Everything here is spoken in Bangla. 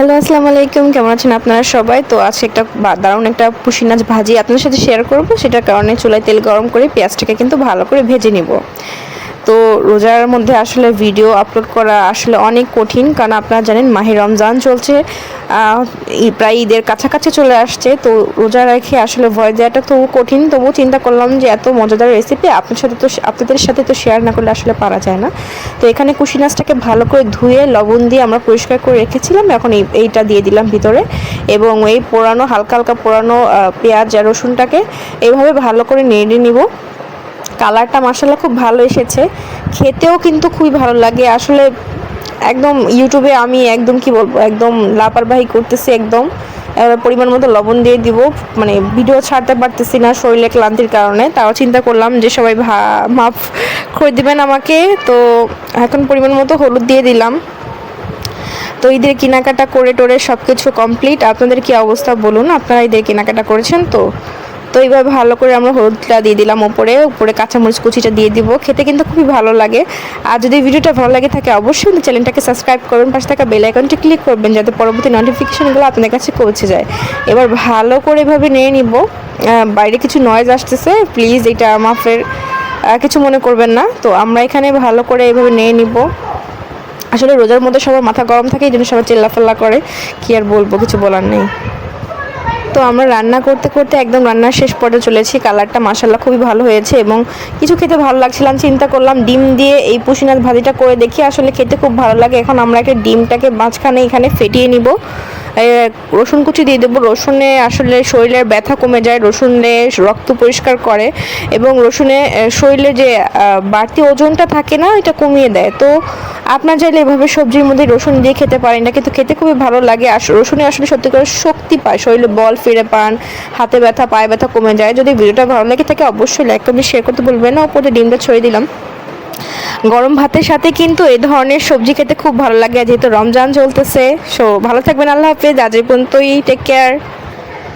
হ্যালো, আসসালামু আলাইকুম। কেমন আছেন আপনারা সবাই? তো আজকে একটা দারুণ একটা পুষি নাচ ভাজি আপনাদের সাথে শেয়ার করব। সেটার কারণে চুলায় তেল গরম করে পেঁয়াজটাকে কিন্তু ভালো করে ভেজে নিব। তো রোজার মধ্যে আসলে ভিডিও আপলোড করা আসলে অনেক কঠিন, কারণ আপনারা জানেন মাহি রমজান চলছে প্রায় ঈদের কাছাকাছি চলে আসছে, তো রোজা রেখে আসলে ভয় দেওয়াটা তো কঠিন, তবুও চিন্তা করলাম যে এত মজাদার রেসিপি আপনার সাথে তো আপনাদের সাথে তো শেয়ার না করলে আসলে পারা যায় না। তো এখানে কুশি মাছটাকে ভালো করে ধুয়ে, লবণ দিয়ে আমরা পরিষ্কার করে রেখেছিলাম, এখন এই, এইটা দিয়ে দিলাম ভিতরে, এবং এই পোড়ানো, হালকা হালকা পোড়ানো পেঁয়াজ আর রসুনটাকে, এইভাবে ভালো করে নেড়ে নিব। কালারটা মাসাল্লাহ খুব ভালো এসেছে। খেতেও কিন্তু খুবই ভালো লাগে। আসলে একদম ইউটিউবে আমি একদম কি বলব, একদম লাপারবাহি করতেছি একদম। পরিমাণ মতো লবণ দিয়ে দিব। মানে ভিডিও ছাড়তে পারতেছি না শরীরে ক্লান্তির কারণে। তাও চিন্তা করলাম যে সবাই ভা- মাফ করে দিবেন আমাকে। তো এখন পরিমাণ মতো হলুদ দিয়ে দিলাম। তো ঈদের কেনাকাটা করে টোরে সব কিছু কমপ্লিট আপনাদের কি অবস্থা বলুন? আপনারা ঈদের কেনাকাটা করেছেন তো? তো এইভাবে ভালো করে আমরা হলুদটা দিয়ে দিলাম উপরে উপরে কাঁচামরিচ কুচিটা দিয়ে দিব। খেতে কিন্তু খুবই ভালো লাগে। আর যদি ভিডিওটা ভালো লাগে থাকে অবশ্যই কিন্তু চ্যানেলটাকে সাবস্ক্রাইব করবেন পাশে থাকা বেল আইকনটি ক্লিক করবেন যাতে পরবর্তী নোটিফিকেশনগুলো আপনাদের কাছে পৌঁছে যায়। এবার ভালো করে এভাবে নিয়ে নিব। বাইরে কিছু নয়েজ আসতেছে। প্লিজ এটা মাফের কিছু মনে করবেন না। তো আমরা এখানে ভালো করে এভাবে নিয়ে নিব। আসলে রোজার মধ্যে সবার মাথা গরম থাকে, এই জন্য সবাই চিল্লাফাল্লা করে। কি আর বলব, কিছু বলার নেই। তো আমরা রান্না করতে করতে একদম রান্নার শেষ পর্যায়ে চলেছি। কালারটা মাসাল্লাহ খুবই ভালো হয়েছে এবং কিছু খেতে ভালো লাগছিলাম, চিন্তা করলাম ডিম দিয়ে এই পুষিনাথ ভাজিটা করে দেখি, আসলে খেতে খুব ভালো লাগে। এখন আমরা একটা ডিমটাকে মাঝখানে এখানে ফেটিয়ে নিব। রসুন কুচি দিয়ে দেবো। রসুনে আসলে শরীরের ব্যথা কমে যায়, রসুনে রক্ত পরিষ্কার করে এবং রসুনে শরীরে যে বাড়তি ওজনটা থাকে না এটা কমিয়ে দেয়। তো আপনার চাইলে এভাবে সবজির মধ্যে রসুন দিয়ে খেতে পারেন না কিন্তু খেতে খুবই ভালো লাগে। আর রসুনে আসলে সত্যি করে শক্তি পায়, শরীরে বল ফিরে পান, হাতে ব্যথা, পায়ে ব্যথা কমে যায়। যদি ভিডিওটা ভালো লাগে থাকে অবশ্যই লাইক কমেন্ট শেয়ার করতে বলবেন না। ওপরে ডিমটা ছড়িয়ে দিলাম। গরম ভাতের সাথে কিন্তু এই ধরনের সবজি খেতে খুব ভালো লাগে, যেহেতু রমজান চলতেছে। সো ভালো থাকবেন, আল্লাহ হাফেজ। আজ পর্যন্তই। Take care